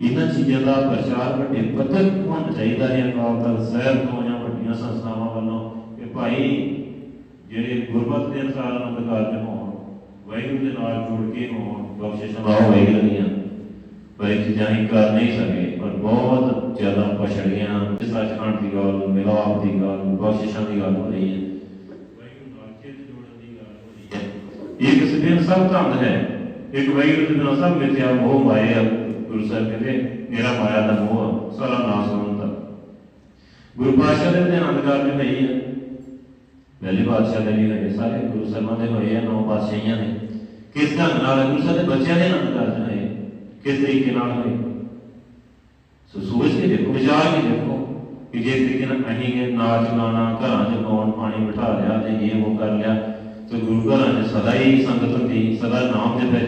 ਰਹਿਣੀ ਕਿਵੇਂ ਬਖਸ਼ਿਸ਼ ਰਹੂਗੀ ਇਹਨਾਂ ਚੀਜ਼ਾਂ ਦਾ ਪ੍ਰਚਾਰ ਵੱਡੇ ਪੱਧਰ ਤੇ ਹੋਣਾ ਚਾਹੀਦਾ ਹੈ, ਅਕਾਲ ਤਖਤ ਸਾਹਿਬ ਤੋਂ ਜਾਂ ਵੱਡੀਆਂ ਸੰਸਥਾਵਾਂ ਵੱਲੋਂ ਕਿ ਭਾਈ ਜਿਹੜੇ ਗੁਰਮਤਿ ਦੇ ਅਨੁਸਾਰ ਆਨੰਦ ਕਾਰਜ ਹੋਣ, ਵਾਹਿਗੁਰੂ ਦੇ ਨਾਲ ਜੁੜ ਕੇ ਹੋਣ, ਬਖਸ਼ਿਸ਼ਾਂ ਦਾ ਵਾਹਿਗੁਰੂ ਦੀਆਂ, ਪਰ ਇਹ ਚੀਜ਼ਾਂ ਹੀ ਕਰ ਨਹੀਂ ਸਕੇ, ਪਰ ਬਹੁਤ ਜ਼ਿਆਦਾ ਪਛੜੀਆਂ ਸੱਚਖੰਡ ਦੀ ਗੱਲ ਮਿਲਾਪ ਦੀ ਗੱਲ ਬਖਸ਼ਿਸ਼ਾਂ ਦੀ ਗੱਲ ਹੋ ਰਹੀ ਹੈ। ਵਾਹਿਗੁਰੂ ਨਾਲ ਚਿੱਤ ਜੋੜਨ ਦੀ ਗੱਲ ਹੋ ਰਹੀ ਹੈ। ਇਹ ਕਿਸੇ ਦਿਨ ਸਭ ਧੰਦ ਹੈ। ਇੱਕ ਵਾਹਿਗੁਰੂ ਦੇ ਨਾਲ ਸਭ ਮਿਥਿਆ ਮੋਹ ਮਾਇਆ ਗੁਰੂ ਸਾਹਿਬ ਕਹਿੰਦੇ ਮੇਰਾ ਮਾਇਆ ਦਾ ਮੋਹ ਆ, ਸਾਰਾ ਨਾਸ ਹੋਣ ਦਾ ਗੁਰੂ ਪਾਤਸ਼ਾਹ ਦੇ ਤੇ ਆਨੰਦ ਕਾਰਜ ਹੋਈ ਹੈ ਪਹਿਲੇ ਪਾਤਸ਼ਾਹ ਦੇ ਵੀ ਹੋਏ ਸਾਰੇ ਗੁਰੂ ਸਾਹਿਬਾਂ ਦੇ ਹੋਏ ਆ ਨੌ ਪਾਤਸ਼ਾਹੀਆਂ ਦੇ ਕਿਸ ਢੰਗ ਨਾਲ ਗੁਰੂ ਸਾਹਿਬ ਦੇ ਬੱਚਿਆਂ ਦੇ ਆਨੰਦ ਕਾਰਜ ਹੋਏ ਕਿਸ ਤਰੀਕੇ ਨਾਲ ਹੋਏ ਸੋ ਸੋਚ ਕੇ ਦੇਖੋ ਵਿਚਾਰ ਕੇ ਦੇਖੋ ਕਿ ਜੇ ਤਰੀਕੇ ਨਾਲ ਅਸੀਂ ਕਿ ਨਾਚ ਗਾਣਾ ਘਰਾਂ 'ਚ ਗਾਉਣ ਪਾਣੀ ਬਿਠਾ ਲਿਆ ਤੇ ਇਹ ਉਹ ਕਰ ਲਿਆ ਤੇ ਗੁਰੂ ਘਰਾਂ 'ਚ ਸਦਾ ਹੀ ਸੰਗਤ ਹੁੰਦੀ ਸਦਾ ਨਾਮ ਜਪਿਆ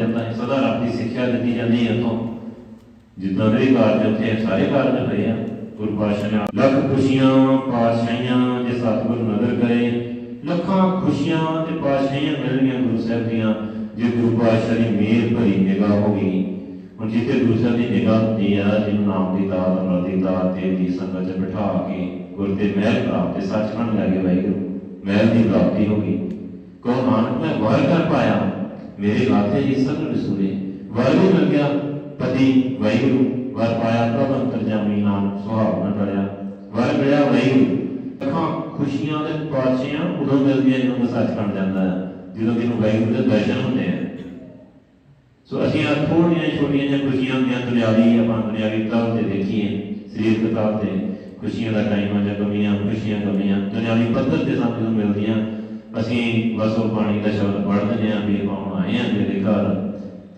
ਜਾਂਦਾ ਜਿੱਦਾਂ ਦੇ ਕਾਰਜ ਉੱਥੇ ਸਾਰੇ ਕਾਰਜ ਹੋਏ ਆ ਗੁਰੂ ਲੱਖ ਖੁਸ਼ੀਆਂ, ਪਾਤਸ਼ਾਹੀਆਂ ਜੇ ਸਤਿਗੁਰ ਨਜ਼ਰ ਕਰੇ, ਲੱਖਾਂ ਖੁਸ਼ੀਆਂ ਤੇ ਪਾਤਸ਼ਾਹੀਆਂ ਮਿਲਣੀਆਂ ਗੁਰੂ ਸਾਹਿਬ ਦੀਆਂ, ਜੇ ਗੁਰੂ ਪਾਤਸ਼ਾਹ ਦੀ ਮਿਹਰ ਭਰੀ ਨਿਗਾਹ ਹੋਗੀ ਹੁਣ ਜਿੱਥੇ ਗੁਰੂ ਸਾਹਿਬ ਦੀ ਨਿਗਾਹ ਹੁੰਦੀ ਆ, ਜਿਹਨੂੰ ਨਾਮ ਦੀ ਦਾਤ, ਅਮਰ ਦੀ ਦਾਤ ਤੇ ਦੀ ਸੰਗਤ 'ਚ ਬਿਠਾ ਕੇ, ਗੁਰ ਤੇ ਮਹਿਲ ਪ੍ਰਾਪਤ ਤੇ ਸੱਚਖੰਡ ਲੈ ਕੇ ਵਾਹਿਗੁਰੂ, ਮਹਿਲ ਦੀ ਪ੍ਰਾਪਤੀ ਹੋ ਗਈ। ਕੋ ਨਾਨਕ, ਮੈਂ ਵਾਰ ਕਰ ਪਾਇਆ, ਮੇਰੇ ਗਾਥੇ ਜੀ ਸਗਲ ਵਿਸੂਰੇ ਵਰ ਵੀ ਪਤੀ ਵਾਹਿਗੁਰੂ, ਵਰ ਪਾਇਆ ਪ੍ਰਭ ਅੰਤਰਜਾਮੀ ਨਾਮ ਸੁਹਾਵ ਟੜਿਆ ਵਰ ਮਿਲਿਆ ਵਾਹਿਗੁਰੂ। ਅੱਖਾਂ ਖੁਸ਼ੀਆਂ ਦੇ ਪਾਤਸ਼ਾਹਾਂ ਉਦੋਂ ਮਿਲਦੀਆਂ ਜਦੋਂ ਸੱਚਖੰਡ ਜਾਂਦਾ ਹੈ, ਜਦੋਂ ਕਿ ਨੂੰ ਵਾਹਿਗੁਰੂ ਦੇ ਦਰਸ਼ਨ ਹੁੰਦੇ ਆ। ਸੋ ਅਸੀਂ ਆ ਥੋੜੀਆਂ ਛੋਟੀਆਂ ਜਿਹੀਆਂ ਖੁਸ਼ੀਆਂ ਹੁੰਦੀਆਂ ਦੁਨਿਆਵੀ ਆਪਾਂ ਦੁਨਿਆਵੀ ਤੌਰ ਤੇ ਦੇਖੀਏ ਸਰੀਰਕ ਤੌਰ ਤੇ। ਖੁਸ਼ੀਆਂ ਦਾ ਟਾਈਮ ਆ ਜਾਂ ਕਮੀਆਂ, ਖੁਸ਼ੀਆਂ ਕਮੀਆਂ ਦੁਨਿਆਵੀ ਪੱਧਰ ਤੇ ਸਾਨੂੰ ਜਦੋਂ ਮਿਲਦੀਆਂ, ਅਸੀਂ ਬਸ ਉਹ ਬਾਣੀ ਦਾ ਸ਼ਬਦ ਪੜ੍ਹ ਦਿੰਦੇ ਹਾਂ ਵੀ ਆਪਾਂ ਆਏ ਹਾਂ ਮੇਰੇ ਘਰ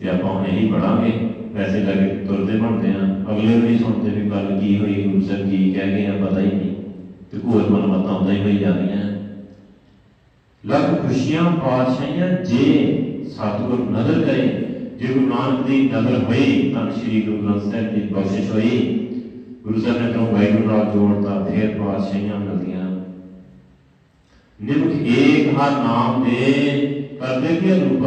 ਤੇ ਆਪਾਂ ਹੁਣ ਇਹੀ ਪੜਾਂਗੇ ਵੈਸੇ ਲੱਗੇ ਤੁਰਦੇ ਬਣਦੇ ਆ। ਅਗਲੇ ਨਹੀਂ ਸੁਣਦੇ ਵੀ ਗੱਲ ਕੀ ਹੋਈ ਗੁਰੂ ਸਾਹਿਬ ਕੀ ਕਹਿ ਗਏ ਆ, ਪਤਾ ਹੀ ਨਹੀਂ। ਤੇ ਹੋਰ ਮਨ ਮਤਾਂ ਹੁੰਦਾ ਹੀ ਹੋਈ ਜਾਂਦੀਆਂ ਲੱਖ ਖੁਸ਼ੀਆਂ, ਪਾਤਸ਼ਾਹੀਆਂ, ਜੇ ਸਤਿਗੁਰ ਨਜ਼ਰ ਕਰੇ, ਜੇ ਗੁਰੂ ਨਾਨਕ ਦੀ ਨਜ਼ਰ ਹੋਈ ਤਾਂ ਸ੍ਰੀ ਗੁਰੂ ਗ੍ਰੰਥ ਸਾਹਿਬ ਦੀ ਬਖਸ਼ਿਸ਼ ਹੋਈ ਗੁਰੂ ਸਾਹਿਬ ਨੇ ਤੋਂ ਵਾਹਿਗੁਰੂ ਨਾਲ ਜੋੜਤਾ ਫੇਰ ਪਾਤਸ਼ਾਹੀਆਂ ਮਿਲਦੀਆਂ। ਨਿਮਖ ਏਕ ਹਰ ਨਾਮ ਦੇ ਕਰਦੇ ਕੀ ਗੁਰੂ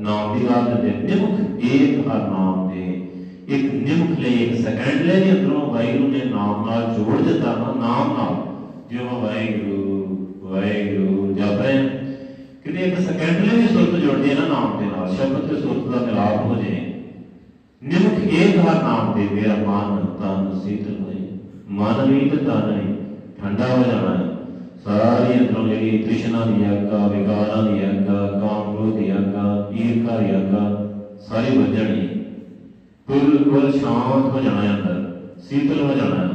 ਨਾਮ ਦੀ ਗੱਲ ਦੇ ਨਿਮਖ ਏਕ ਹਰ ਨਾਮ ਦੇ ਇੱਕ ਨਿਮਖ ਲਈ, ਇੱਕ ਸੈਕਿੰਡ ਲਈ ਵੀ ਅੰਦਰੋਂ ਵਾਹਿਗੁਰੂ ਨੇ ਨਾਮ ਨਾਲ ਜੋੜ ਦਿੱਤਾ ਨਾ, ਨਾਮ ਨਾਲ। ਜਿਵੇਂ ਵਾਹਿਗੁਰੂ ਵਾਹਿਗੁਰੂ ਜਪ ਕਿਤੇ ਇੱਕ ਸੈਕਿੰਡ ਲਈ ਵੀ ਸੁਰਤ ਜੁੜਦੀ ਹੈ ਨਾ ਨਾਮ ਦੇ ਨਾਲ, ਸ਼ਬਦ ਤੇ ਸੁਰਤ ਦਾ ਮਿਲਾਪ ਹੋ ਜਾਏ। ਨਿਮਖ ਏਕ ਹਰ ਨਾਮ ਦੇ ਮੇਰਾ ਮਨ, ਤਨ ਸੀਤਲ ਹੋਏ। ਮਨ ਵੀ ਤੇ ਤਨ ਵੀ ਠੰਡਾ ਹੋ ਜਾਣਾ ਸਾਰੀ ਅੰਦਰੋਂ ਜਿਹੜੀ ਤ੍ਰਿਸ਼ਨਾ ਦੀ ਅੱਗਾ ਵਿਕਾਰਾਂ ਦੀ ਆਗਾ ਕਾਮ ਕ੍ਰੋਧ ਦੀ ਆਗਾ ਈਰਖਾ ਦੀ ਆਗਾ ਸਾਰੀ ਵੱਜਣੀ ਬਿਲਕੁਲ ਸ਼ਾਂਤ ਹੋ ਜਾਣਾ ਅੰਦਰ, ਸੀਤਲ ਹੋ ਜਾਣਾ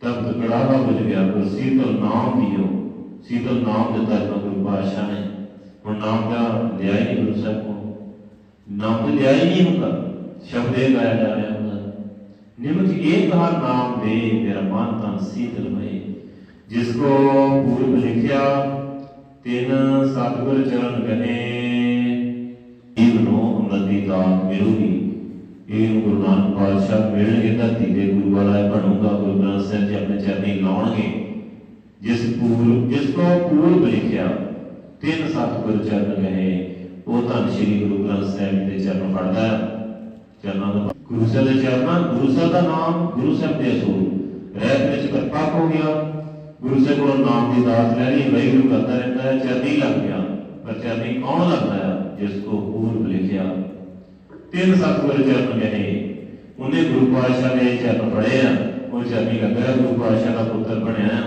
ਤਬ ਕੜਾਹਾ ਬੁਝ ਗਿਆ, ਪਰ ਸੀਤਲ ਨਾਮ ਦਿਓ ਸੀਤਲ ਨਾਮ ਦਿੱਤਾ ਤਾਂ ਗੁਰੂ ਪਾਤਸ਼ਾਹ ਨੇ। ਹੁਣ ਨਾਮ ਦਾ ਲਿਆ ਹੀ ਨਹੀਂ ਗੁਰੂ ਸਾਹਿਬ ਕੋ ਨਾਮ ਤੇ ਲਿਆ ਹੀ ਨਹੀਂ ਹੁੰਦਾ। ਸ਼ਬਦ ਇਹ ਗਾਇਆ ਜਾ ਰਿਹਾ ਹੁੰਦਾ। ਨਿਮਕ ਇਹ ਕਹਾ ਨਾਮ ਦੇ ਮੇਰਾ ਮਨ ਤਨ ਸੀਤਲ ਹੋਏ। ਜਿਸ ਕੋ ਪੂਰਬ ਲਿਖਿਆ, ਤਿਨ ਸਤਿਗੁਰ ਚਰਨ ਕਹੇ ਦਾਤ ਮਿਲੂਗੀ ਇਹ ਗੁਰੂ ਨਾਨਕ ਪਾਤਸ਼ਾਹ ਮਿਲਣਗੇ ਧਰਤੀ ਦੇ ਗੁਰੂ ਵਾਲਾ ਬਣੂਗਾ, ਗੁਰੂ ਗ੍ਰੰਥ ਸਾਹਿਬ ਜੀ ਆਪਣੇ ਚਰਨੀ ਲਾਉਣਗੇ। ਜਿਸ ਪੂਰਬ ਜਿਸ ਕੋ ਪੂਰਬ ਲਿਖਿਆ ਤਿੰਨ ਸਤਿਗੁਰ ਚਰਨ ਗਏ। ਉਹ ਧੰਨ ਸ਼੍ਰੀ ਗੁਰੂ ਗ੍ਰੰਥ ਸਾਹਿਬ ਦੇ ਚਰਨ ਫੜਦਾ ਚਰਨਾਂ ਦਾ ਗੁਰੂ ਸਾਹਿਬ ਦੇ ਚਰਨਾਂ, ਗੁਰੂ ਸਾਹਿਬ ਦਾ ਨਾਮ ਗੁਰੂ ਸਾਹਿਬ ਦੇ ਅਸੂਲ। ਰਹਿਤ ਵਿੱਚ ਕਿਰਪਾ ਹੋ ਗਿਆ। ਗੁਰੂ ਸਾਹਿਬ ਕੋਲੋਂ ਨਾਮ ਦੀ ਦਾਤ ਲੈ ਲਈ ਵੈਗੁਰੂ ਕਰਦਾ ਰਹਿੰਦਾ ਹੈ, ਚਰਨੀ ਲੱਗ ਗਿਆ। ਪਰ ਚਰਨੀ ਕੌਣ ਲੱਗਦਾ ਹੈ ਜਿਸ ਕੋ ਪੂਰਬ ਲਿਖਿਆ ਤਿੰਨ ਸਤਿਗੁਰ ਚਰਨ ਗਏ ਉਹਨੇ ਗੁਰੂ ਪਾਤਸ਼ਾਹ ਦੇ ਚਰਨ ਪੜ੍ਹੇ ਆ। ਉਹ ਚਰਨੀ ਲੱਗਾ ਗੁਰੂ ਪਾਤਸ਼ਾਹ ਦਾ ਪੁੱਤਰ ਬਣਿਆ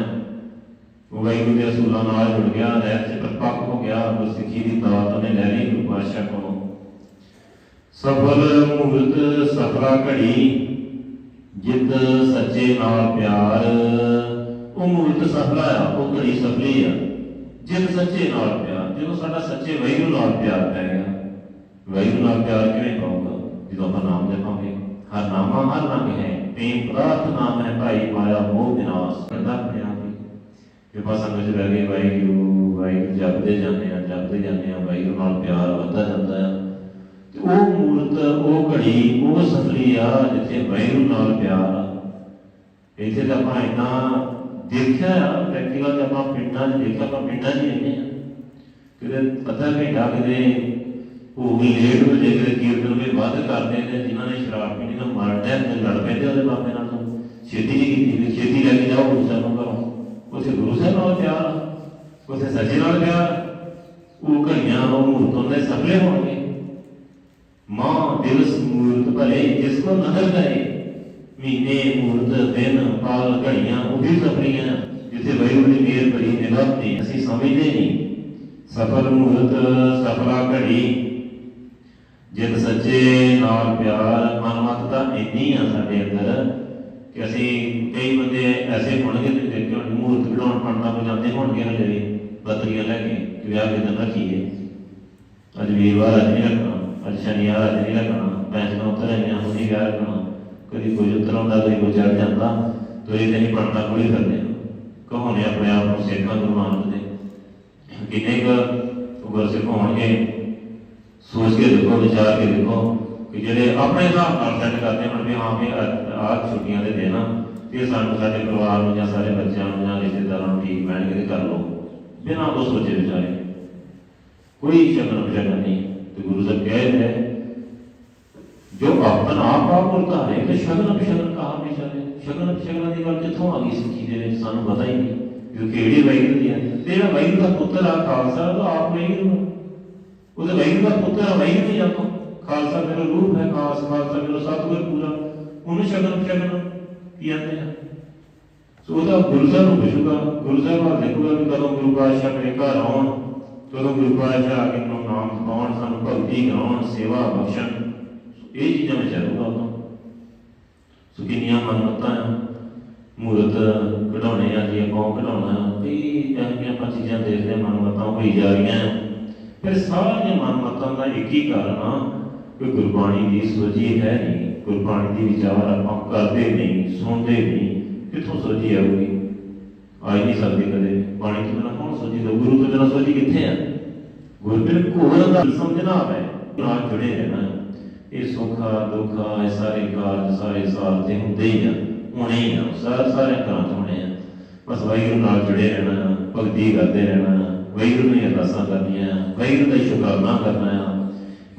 ਉਹ ਵਾਹਿਗੁਰੂ ਦੇ ਅਸੂਲਾਂ ਨਾਲ ਜੁੜ ਗਿਆ ਰਹਿਤ ਚ ਪਰਪੱਕ ਹੋ ਗਿਆ, ਉਹ ਸਿੱਖੀ ਦੀ ਦਾਤ ਉਹਨੇ ਲੈ ਲਈ ਗੁਰੂ ਪਾਤਸ਼ਾਹ ਕੋਲੋਂ। ਸਫਲ ਮੂਰਤ ਸਫਲਾ ਘੜੀ, ਜਿੱਤ ਸੱਚੇ ਨਾਲ ਪਿਆਰ। ਉਹ ਮੂਰਤ ਸਫਲਾ ਆ, ਉਹ ਘੜੀ ਸਫਲੀ ਆ। ਜਿੱਤ ਸੱਚੇ ਨਾਲ ਪਿਆਰ, ਜਦੋਂ ਸਾਡਾ ਸੱਚੇ ਵਾਹਿਗੁਰੂ ਨਾਲ ਪਿਆਰ ਪੈ ਗਿਆ ਵਾਹਿਗੁਰੂ ਨਾਲ ਪਿਆਰ ਕਿਵੇਂ ਪਾਊਗਾ ਜਦੋਂ ਆਪਾਂ ਨਾਮ ਜਪਾਂਗੇ ਹਰ ਨਾਮਾ ਹਰ ਰੰਗ ਹੈ ਪ੍ਰੇਮ ਪ੍ਰਾਰਥ ਨਾਮ ਹੈ ਭਾਈ ਮਾਇਆ ਮੋਹ ਵਿਨਾਸ਼ ਕਰਦਾ ਆਪਣੇ ਆਪ ਹੀ ਕਿ ਬਸ ਅੰਗਜ ਰਹਿ ਗਏ ਵਾਹਿਗੁਰੂ ਵਾਹਿਗੁਰੂ ਜਪਦੇ ਜਾਂਦੇ ਆ ਜਪਦੇ ਜਾਂਦੇ ਆ ਵਾਹਿਗੁਰੂ ਨਾਲ ਪਿਆਰ ਵੱਧਦਾ ਜਾਂਦਾ ਆ ਤੇ ਉਹ ਮੂਰਤ ਉਹ ਘੜੀ ਉਹ ਸਫਲੀ ਆ ਜਿੱਥੇ ਵਾਹਿਗੁਰੂ ਨਾਲ ਪਿਆਰ ਆ ਇੱਥੇ ਤਾਂ ਆਪਾਂ ਇੰਨਾ ਦੇਖਿਆ ਆ ਪ੍ਰੈਕਟੀਕਲ ਤੇ ਆਪਾਂ ਪਿੰਡਾਂ 'ਚ ਦੇਖਿਆ ਆਪਾਂ ਪਿੰਡਾਂ 'ਚ ਹੀ ਰਹਿੰਦੇ ਆ ਕਿਤੇ ਅੱਧਾ ਘੰਟਾ ਕਿਤੇ ਉਹ ਵੀ ਲੇਟ ਹੋ ਜੇ ਕੀਰਤਨ ਵੀ ਵੱਧ ਕਰਦੇ ਨੇ ਜਿਨ੍ਹਾਂ ਨੇ ਸ਼ਰਾਬ ਪੀਣੀ ਦਾ ਮਰ ਟਾਈਮ ਤੇ ਲੜ ਪੈਂਦੇ ਉਹਦੇ ਬਾਪੇ ਨਾਲ ਤੋਂ ਛੇਤੀ ਨਹੀਂ ਕੀਤੀ ਵੀ ਛੇਤੀ ਲੈ ਕੇ ਜਾਓ ਗੁਰੂ ਸਾਹਿਬ ਨੂੰ ਘਰੋਂ ਉੱਥੇ ਗੁਰੂ ਸਾਹਿਬ ਨਾਲ ਪਿਆਰ ਆ, ਉੱਥੇ ਨਾਲ ਪਿਆਰ ਉਹ ਘੜੀਆਂ ਉਹ ਮੂਰਤੋਂ ਦੇ ਸਫਲੇ ਹੋਣਗੇ। ਮਾਂ ਦਿਵਸ ਮੂਰਤ ਭਲੇ ਜਿਸ ਕੋ ਨਦਰ ਗਏ ਮਹੀਨੇ ਮੂਰਤ ਦਿਨ ਪਾਲ ਘੜੀਆਂ ਉਹ ਵੀ ਸਫਲੀਆਂ ਜਿੱਥੇ ਵੈਰੂ ਦੀ ਮੇਰ ਭਰੀ ਨਿਗਾਹ ਅਸੀਂ ਸਮਝਦੇ ਨਹੀਂ। ਸਫਲ ਮੂਰਤ ਸਫਲਾ ਘੜੀ ਜਿਤ ਸੱਚੇ ਨਾਲ ਪਿਆਰ, ਮਨਮਤ ਦਾ ਇੰਨੀ ਆ ਸਾਡੇ ਅੰਦਰ ਕਿ ਅਸੀਂ ਕਈ ਬੰਦੇ ਐਸੇ ਹੋਣਗੇ ਤੇ ਦੇਖੇ ਮੂਰਤ ਬਣਾਉਣ ਪੜਨਾ ਕੋ ਹੋਣਗੇ ਹਲੇ ਵੀ ਬੱਤਰੀਆਂ ਲੈ ਕੇ, ਕਿ ਵਿਆਹ ਕਿਦਾਂ ਰੱਖੀਏ ਅੱਜ ਵੀਰਵਾਰ ਅੱਜ ਨਹੀਂ ਰੱਖਣਾ। ਅੱਜ ਸ਼ਨੀਵਾਰ ਅੱਜ ਨਹੀਂ ਰੱਖਣਾ। ਪੈਂਚੀਆਂ ਉਤਰ ਆਈਆਂ ਹੁਣ, ਨਹੀਂ ਰੱਖਣਾ। ਕਦੀ ਕੋਈ ਉਤਰ ਕਦੀ ਕੋਈ ਚੜ ਜਾਂਦਾ। ਤੋਰੀ ਤੇ ਨਹੀਂ ਪੜਨਾ ਕੋਈ ਕਰਦੇ ਕਹੋ ਨੇ ਆਪਣੇ ਆਪ ਨੂੰ ਸੇਖਾਂ ਗੁਰੂ ਦੇ। ਕਿੰਨੇ ਕੁ ਗੁਰਸਿੱਖ ਹੋਣਗੇ? ਸੋਚ ਕੇ ਦੇਖੋ, ਵਿਚਾਰ ਕੇ ਦੇਖੋ ਕਿ ਜਿਹੜੇ ਆਪਣੇ ਹਿਸਾਬ ਨਾਲ ਸੈੱਟ ਕਰਦੇ ਹਨ ਵੀ ਹਾਂ ਵੀ ਆਹ ਛੁੱਟੀਆਂ ਦੇ ਦਿਨ ਆ, ਤੇ ਸਾਨੂੰ ਸਾਡੇ ਪਰਿਵਾਰ ਨੂੰ ਜਾਂ ਸਾਰੇ ਬੱਚਿਆਂ ਨੂੰ ਜਾਂ ਰਿਸ਼ਤੇਦਾਰਾਂ ਨੂੰ ਠੀਕ ਬੈਣਗੇ ਤੇ ਕਰ ਲਓ, ਬਿਨਾਂ ਕੁਛ ਸੋਚੇ ਵਿਚਾਰੇ। ਕੋਈ ਸ਼ਗਨ ਵਿਸ਼ਗਨ ਨਹੀਂ, ਤੇ ਗੁਰੂ ਸਾਹਿਬ ਕਹਿ ਰਹੇ ਜੋ ਆਪਨ ਆਪ ਆਪ ਉਤਾਰੇ ਕਿ ਸ਼ਗਨ ਵਿਸ਼ਗਨ ਕਹਾ ਵੀ ਚੱਲੇ। ਸ਼ਗਨ ਵਿਸ਼ਗਨ ਦੀ ਗੱਲ ਕਿੱਥੋਂ ਆ ਗਈ ਸਿੱਖੀ ਦੇ ਵਿੱਚ? ਸਾਨੂੰ ਪਤਾ ਹੀ ਨਹੀਂ ਕਿ ਕਿਹੜੀ ਵਾਹਿਗੁਰੂ ਦੀ ਹੈ। ਤੇਰਾ ਵਾਹਿਗੁਰੂ ਦਾ ਪੁੱਤਰ ਆ ਖਾਲਸਾ, ਉਹ ਆਪ ਵਾਹਿਗੁਰੂ ਉਹਦੇ ਵਾਹਿਗੁਰੂ ਦਾ ਪੁੱਤਰ ਆ ਵਾਹਿਗੁਰੂ ਹੀ ਆਪਾਂ। ਖਾਲਸਾ ਮੇਰਾ ਰੂਪ ਹੈ, ਖਾਲਸਾ ਖਾਲਸਾ ਮੇਰਾ ਸਤਿਗੁਰ ਪੂਰਾ। ਉਹਨੂੰ ਸ਼ਗਨ ਵਿਸ਼ਗਨ ਕੀ ਆਂਦੇ ਆ? ਸੋ ਉਹਦਾ ਗੁਰੂ ਨੂੰ ਪੁੱਛੂਗਾ ਗੁਰੂ ਸਾਹਿਬ ਦੇਖੂਗਾ ਵੀ ਕਦੋਂ ਗੁਰੂ ਪਾਤਸ਼ਾਹ ਮੇਰੇ ਘਰ ਆਉਣ ਕਦੋਂ ਗੁਰੂ ਪਾਤਸ਼ਾਹ ਆ ਕੇ ਮੈਨੂੰ ਨਾਮ ਪਾਉਣ ਸਾਨੂੰ ਭਗਤੀ ਕਰਾਉਣ, ਸੇਵਾ, ਬਖਸ਼ਣ, ਇਹ ਚੀਜ਼ਾਂ ਵਿੱਚ ਚੱਲੂਗਾ ਉਦੋਂ ਸੋ ਕਿੰਨੀਆਂ ਮਨਮਤਾਂ ਮੂਰਤ ਕਢਾਉਣੇ ਆ ਜੀ ਕੌਮ ਕਢਾਉਣਾ। ਕਈ ਇਹੋ ਜਿਹੀਆਂ ਆਪਾਂ ਚੀਜ਼ਾਂ ਦੇਖਦੇ ਮਨਮਤਾਂ ਹੋਈ ਜਾ ਰਹੀਆਂ ਆ। ਫਿਰ ਸਾਰੀਆਂ ਮਨਮਤਾਂ ਦਾ ਇੱਕ ਹੀ ਕਾਰਨ ਆ ਕਿ ਗੁਰਬਾਣੀ ਦੀ ਸੋਝੀ ਹੈ ਨਹੀਂ। ਗੁਰਬਾਣੀ ਦੀ ਵਿਚਾਰ ਆਪਾਂ ਕਰਦੇ ਨਹੀਂ, ਸੁਣਦੇ ਨਹੀਂ। ਕਿੱਥੋਂ ਸੋਝੀ ਆਊਗੀ? ਆ ਨਹੀਂ ਸਕਦੀ ਕਦੇ। ਬਾਣੀ ਤੋਂ ਬਿਨਾਂ ਕੌਣ ਸੋਝੀ ਦਾ ਗੁਰੂ ਤੋਂ ਬਿਨਾਂ ਸੋਝੀ ਕਿੱਥੇ ਆ? ਗੁਰੂ ਬਿਨ ਦਾ ਸਮਝਣਾ ਹੈ। ਨਾਲ ਜੁੜੇ ਰਹਿਣਾ ਇਹ ਸੁੱਖਾ, ਦੁੱਖਾ, ਇਹ ਸਾਰੇ ਕਾਰਜ, ਸਾਰੇ ਸਾਲ ਤੇ ਹੁੰਦੇ ਹੀ ਆ, ਹੋਣੇ ਹੀ ਆ। ਸਾਰੇ ਸਾਰੇ ਘਰਾਂ ਚ ਹੋਣੇ ਆ। ਬਸ ਵਾਹਿਗੁਰੂ ਨਾਲ ਜੁੜੇ ਰਹਿਣਾ, ਭਗਤੀ ਕਰਦੇ ਰਹਿਣਾ। ਆ, ਵਾਹਿਗੁਰੂ ਦੀਆਂ ਅਰਦਾਸਾਂ ਕਰਨੀਆਂ ਆ, ਵਾਹਿਗੁਰੂ ਦਾ ਸ਼ੁਕਰਾਨਾ ਕਰਨਾ ਆ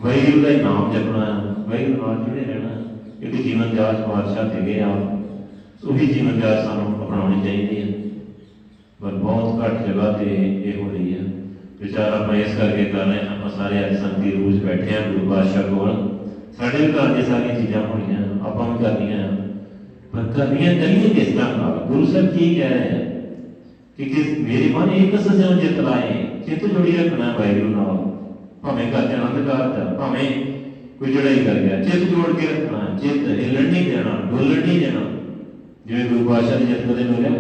ਵਾਹਿਗੁਰੂ ਦਾ ਨਾਮ ਜਪਣਾ ਆ ਵਾਹਿਗੁਰੂ ਨਾਲ ਜੁੜੇ ਰਹਿਣਾ ਇੱਕ ਜੀਵਨ ਜਾਚ ਬਾਦਸ਼ਾਹ ਦੇ ਗਏ ਆ। ਉਹੀ ਜੀਵਨ ਜਾਚ ਸਾਨੂੰ ਅਪਣਾਉਣੀ ਚਾਹੀਦੀ ਹੈ ਪਰ ਬਹੁਤ ਘੱਟ ਜਗ੍ਹਾ ਤੇ ਇਹ ਹੋ ਰਹੀ ਹੈ ਵਿਚਾਰ ਆਪਾਂ ਇਸ ਕਰਕੇ ਕਰ ਰਹੇ ਹਾਂ ਆਪਾਂ ਸਾਰੇ ਅੱਜ ਸੰਗਤੀ ਰੂਜ ਬੈਠੇ ਆ ਗੁਰੂ ਪਾਤਸ਼ਾਹ ਕੋਲ। ਸਾਡੇ ਵੀ ਘਰ 'ਚ ਸਾਰੀਆਂ ਚੀਜ਼ਾਂ ਹੋਣੀਆਂ ਆਪਾਂ ਵੀ ਕਰਨੀਆਂ। ਪਰ ਕਰਨੀਆਂ ਕਰੀਏ ਕਿਸ ਤਰ੍ਹਾਂ ਨਾਲ? ਗੁਰੂ ਸਾਹਿਬ ਕੀ ਕਹਿ ਰਹੇ ਆ? ਕਿ ਕਿਸ ਮਨ ਇੱਕ ਸਜਣ ਜਿਤ ਲਾਏ, ਚਿੱਤ ਜੋੜੀ ਰੱਖਣਾ ਵਾਹਿਗੁਰੂ ਨਾਲ ਭਾਵੇਂ ਘਰ ਚ ਆਨੰਦ ਕਾਰਜ ਭਾਵੇਂ ਕੋਈ ਜੜਾਈ ਕਰ ਗਿਆ, ਚਿੱਤ ਜੋੜ ਕੇ ਰੱਖਣਾ, ਚਿੱਤ ਹਿੱਲਣ ਨਹੀਂ ਦੇਣਾ ਡੋਲਣ ਨਹੀਂ ਦੇਣਾ। ਜਿਵੇਂ ਗੁਰੂ ਪਾਤਸ਼ਾਹ ਦੀ ਜਿੱਤ ਕਦੇ ਮਿਲਿਆ,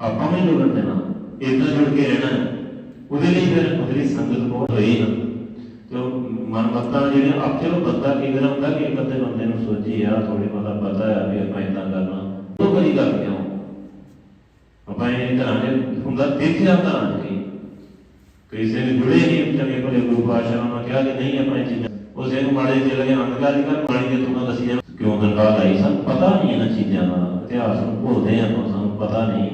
ਆਪਾਂ ਵੀ ਡੋਲਣ ਦੇਣਾ ਇਦਾਂ ਜੁੜ ਕੇ ਰਹਿਣਾ। ਉਹਦੇ ਲਈ ਫਿਰ ਉਹਦੇ ਸੰਗਤ ਬਹੁਤ ਹੋਈ ਨਾ। ਤੇ ਉਹ ਮਨਮਤਾਂ ਜਿਹੜੀਆਂ ਆਪ ਚਲੋ ਬੰਦਾ ਕੀ ਹੁੰਦਾ ਕਿ ਇੱਕ ਅੱਧੇ ਬੰਦੇ ਨੂੰ ਸੋਚੀ ਆ ਥੋੜੀ ਬਹੁਤਾ ਪਤਾ ਹੈ ਵੀ ਆਪਾਂ ਇਦਾਂ ਕਰਨਾ। ਉਹ ਕਰੀ ਕਰ ਕਿਉਂ ਆਪਾਂ ਇਹ ਤਰ੍ਹਾਂ ਦੇ ਹੁੰਦਾ ਦੇਖਿਆ ਤਾਂ ਨਹੀਂ ਕਿਸੇ ਨੇ ਜੁੜੇ ਨਹੀਂ ਚੰਗੇ ਭਲੇ ਗੁਰੂ ਪਾਤਸ਼ਾਹ ਨੇ ਕਿਹਾ ਕਿ ਨਹੀਂ ਆਪਾਂ ਇਹ ਚੀਜ਼ਾਂ ਉਹ ਸਿੰਘ ਮਾੜੇ ਜਿਹੇ ਲੱਗੇ ਅੰਧਕਾਰ ਕਰ ਪਾਣੀ ਦੇ ਤੁਕਾਂ ਦੱਸੀ ਜਾਂ ਕਿਉਂ ਦੰਗਾ ਲਾਈ ਸਾਨੂੰ ਪਤਾ ਨਹੀਂ ਇਹਨਾਂ ਚੀਜ਼ਾਂ ਦਾ ਇਤਿਹਾਸ ਨੂੰ ਭੁੱਲਦੇ ਆਪਾਂ ਸਾਨੂੰ ਪਤਾ ਨਹੀਂ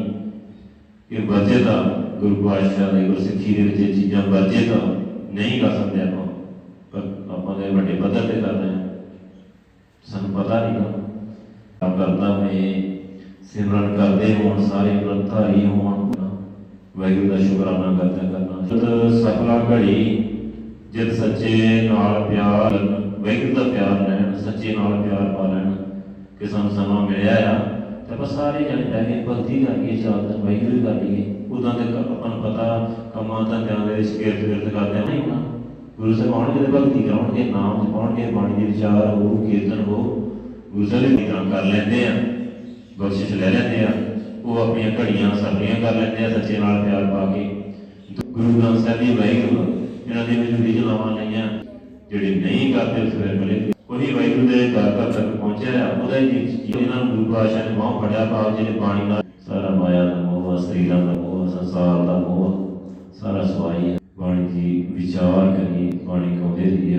ਕਿ ਵਰਜੇ ਤਾਂ ਗੁਰੂ ਪਾਤਸ਼ਾਹ ਦੀ ਗੁਰਸਿੱਖੀ ਦੇ ਵਿੱਚ ਇਹ ਚੀਜ਼ਾਂ ਵਰਜੇ ਤਾਂ ਨਹੀਂ ਕਰ ਸਕਦੇ ਆਪਾਂ ਪਰ ਆਪਾਂ ਦੇ ਵੱਡੇ ਪੱਧਰ ਤੇ ਕਰ ਰਹੇ ਹਾਂ ਸਾਨੂੰ ਪਤਾ ਨਹੀਂ ਨਾ ਕੰਮ ਕਰਦਾ ਮੈਂ ਸਿਮਰਨ ਕਰਦੇ ਹੋਣ, ਸਾਰੇ ਵਰਤਾਰੀ ਹੋਣ ਵਾਹਿਗੁਰੂ ਦਾ ਸ਼ੁਕਰਾਨਾ ਕਰਦਾ ਕਰਨਾ। ਜਦ ਸਫਲਾ ਘੜੀ ਜਿਤ ਸੱਚੇ ਨਾਲ ਪਿਆਰ ਵਾਹਿਗੁਰੂ ਦਾ ਪਿਆਰ ਲੈਣ ਸੱਚੇ ਨਾਲ ਪਿਆਰ ਪਾ ਲੈਣ, ਕਿ ਸਾਨੂੰ ਸਮਾਂ ਮਿਲਿਆ ਆ, ਤੇ ਆਪਾਂ ਸਾਰੇ ਜਣੇ ਬਹਿ ਕੇ ਭਗਤੀ ਕਰੀਏ ਚਾਰ ਦਿਨ ਵਾਹਿਗੁਰੂ ਹੀ ਕਰ ਲਈਏ ਉਦਾਂ ਦੇ ਆਪਾਂ ਨੂੰ ਪਤਾ, ਕੰਮਾਂ ਧੰਦਿਆਂ ਦੇ ਵਿੱਚ ਕਿਰਤ ਕਰਦੇ ਆ। ਨਹੀਂ ਹੋਣਾ। ਗੁਰੂ ਸਾਹਿਬ ਆਉਣਗੇ ਤੇ ਭਗਤੀ ਕਰਾਉਣਗੇ, ਨਾਮ ਜਪਾਉਣਗੇ, ਬਾਣੀ ਦੇ ਵਿਚਾਰ ਹੋ, ਕੀਰਤਨ ਹੋ, ਗੁਰੂ ਸਾਹਿਬ ਦੀ ਕਰ ਲੈਂਦੇ ਆ। ਬਖਸ਼ਿਸ਼ ਲੈ ਲੈਂਦੇ ਆ। ਉਹ ਆਪਣੀਆਂ ਘੜੀਆਂ ਸਫਲੀਆਂ ਕਰ ਲੈਂਦੇ ਆ, ਸੱਚੇ ਨਾਲ ਪਿਆਰ ਪਾ ਕੇ। ਗੁਰੂ ਗ੍ਰੰਥ ਸਾਹਿਬ ਦੀ ਵਾਹਿਗੁਰੂ, ਇਹਨਾਂ ਦੇ ਵਿੱਚ ਵੀ ਲਈਆਂ ਜਿਹੜੇ ਨਹੀਂ ਕਰਦੇ, ਉਸ ਵੇਲੇ ਮਿਲੇ। ਉਹੀ ਵਾਹਿਗੁਰੂ ਦੇ ਦਰ ਘਰ ਤੱਕ ਪਹੁੰਚਿਆ ਉਹਦਾ ਹੀ ਇਹਨਾਂ ਨੂੰ ਗੁਰੂ ਪਾਤਸ਼ਾਹ ਨੇ ਬਹੁਤ ਫੜਿਆ ਭਾਵ ਜਿਹੜੇ ਬਾਣੀ ਨਾਲ ਸਾਰਾ ਮਾਇਆ ਦਾ ਮੋਹ, ਸਰੀਰਾਂ ਦਾ ਮੋਹ, ਸੰਸਾਰ ਦਾ ਮੋਹ, ਸਾਰਾ ਸਵਾਈ ਹੈ। ਬਾਣੀ ਦੀ ਵਿਚਾਰ ਕਰੀਏ, ਬਾਣੀ ਗਾਉਂਦੇ ਰਹੀ